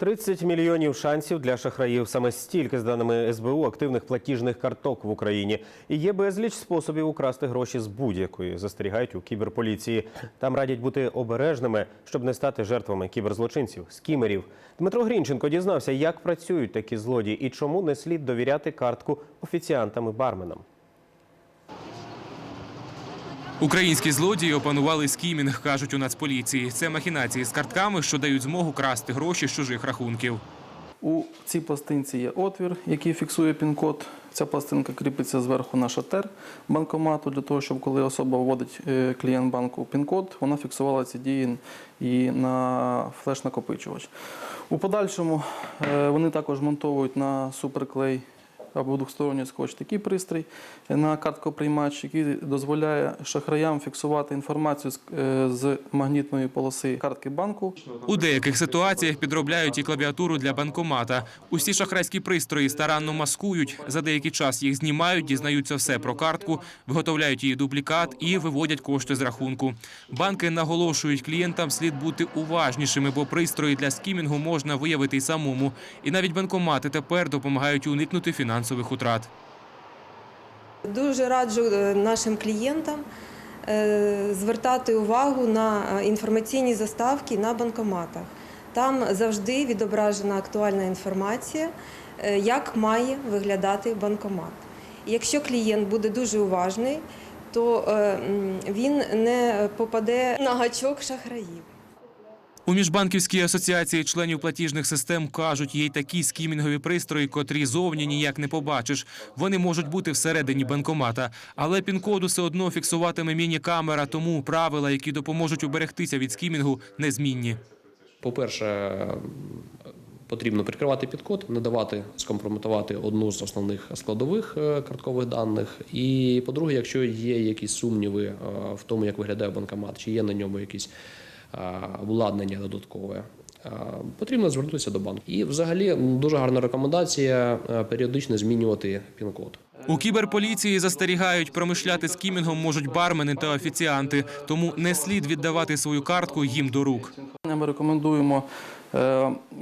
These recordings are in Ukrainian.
30 мільйонів шансів для шахраїв. Саме стільки, з даними СБУ, активних платіжних карток в Україні. І є безліч способів украсти гроші з будь-якої, застерігають у кіберполіції. Там радять бути обережними, щоб не стати жертвами кіберзлочинців, скімерів. Дмитро Грінченко дізнався, як працюють такі злодії і чому не слід довіряти картку офіціантам і барменам. Українські злодії опанували скімінг, кажуть у Нацполіції. Це махінації з картками, що дають змогу красти гроші з чужих рахунків. У цій пластинці є отвір, який фіксує пін-код. Ця пластинка кріпиться зверху на шатер банкомату для того, щоб коли особа вводить е, клієнт банку пін-код, вона фіксувала ці дії і на флеш-накопичувач. У подальшому е, вони також монтовують на суперклей або двохсторонній скотч такий пристрій на карткоприймач, який дозволяє шахраям фіксувати інформацію е, з магнітної полоси картки банку. У деяких ситуаціях підробляють і клавіатуру для банкомата. Усі шахрайські пристрої старанно маскують. За деякий час їх знімають, дізнаються все про картку, виготовляють її дублікат і виводять кошти з рахунку. Банки наголошують клієнтам слід бути уважнішими, бо пристрої для скімінгу можна виявити й самому. І навіть банкомати тепер допомагають уникнути фінансових утрат. Дуже раджу е, нашим клієнтам е, звертати увагу на е, інформаційні заставки на банкоматах. Там завжди відображена актуальна інформація, як має виглядати банкомат. Якщо клієнт буде дуже уважний, то він не попаде на гачок шахраїв. У міжбанківській асоціації членів платіжних систем кажуть, є й такі скімінгові пристрої, котрі зовні ніяк не побачиш. Вони можуть бути всередині банкомата, але пін-коду все одно фіксуватиме міні-камера, тому правила, які допоможуть уберегтися від скімінгу, незмінні. По-перше, потрібно прикривати підкод, не давати скомпрометувати одну з основних складових е, карткових даних. І по-друге, якщо є якісь сумніви е, в тому, як виглядає банкомат, чи є на ньому якісь обладнання додаткове. е, Потрібно звернутися до банку. І взагалі дуже гарна рекомендація е, періодично змінювати пін-код. У кіберполіції застерігають, промишляти скімінгом можуть бармени та офіціанти, тому не слід віддавати свою картку їм до рук. Ми рекомендуємо е,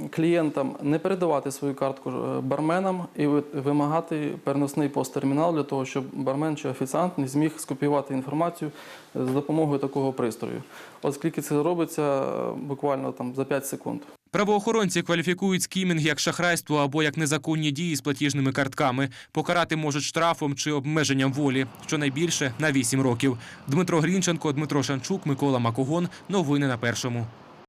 клієнтам не передавати свою картку е, барменам і ви- вимагати переносний посттермінал для того, щоб бармен чи офіціант не зміг скопіювати інформацію е, за допомогою такого пристрою. Оскільки це робиться е, буквально там за 5 секунд. Правоохоронці кваліфікують скімінг як шахрайство або як незаконні дії з платіжними картками. Покарати можуть штрафом чи обмеженням волі, щонайбільше на 8 років. Дмитро Грінченко, Дмитро Шанчук, Микола Макогон. Новини на першому.